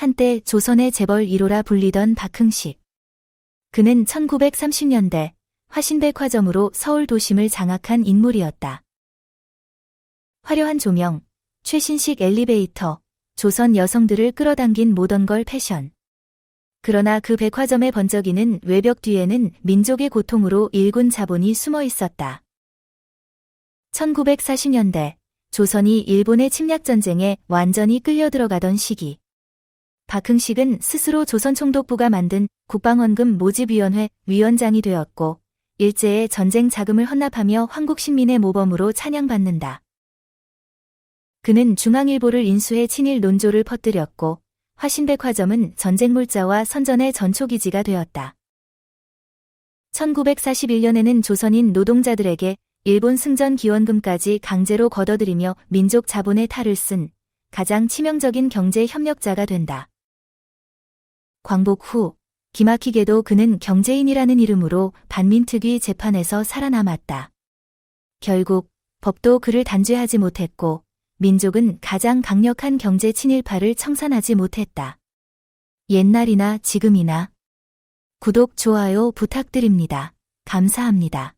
한때 조선의 재벌 1호라 불리던 박흥식. 그는 1930년대 화신백화점으로 서울 도심을 장악한 인물이었다. 화려한 조명, 최신식 엘리베이터, 조선 여성들을 끌어당긴 모던걸 패션. 그러나 그 백화점의 번쩍이는 외벽 뒤에는 민족의 고통으로 일군 자본이 숨어 있었다. 1940년대 조선이 일본의 침략 전쟁에 완전히 끌려 들어가던 시기. 박흥식은 스스로 조선총독부가 만든 국방원금 모집위원회 위원장이 되었고 일제의 전쟁 자금을 헌납하며 황국 신민의 모범으로 찬양받는다. 그는 중앙일보를 인수해 친일 논조를 퍼뜨렸고 화신백화점은 전쟁 물자와 선전의 전초기지가 되었다. 1941년에는 조선인 노동자들에게 일본 승전 기원금까지 강제로 걷어들이며 민족 자본의 탈을 쓴 가장 치명적인 경제 협력자가 된다. 광복 후 기막히게도 그는 경제인이라는 이름으로 반민특위 재판에서 살아남았다. 결국 법도 그를 단죄하지 못했고 민족은 가장 강력한 경제 친일파를 청산하지 못했다. 옛날이나 지금이나 구독, 좋아요 부탁드립니다. 감사합니다.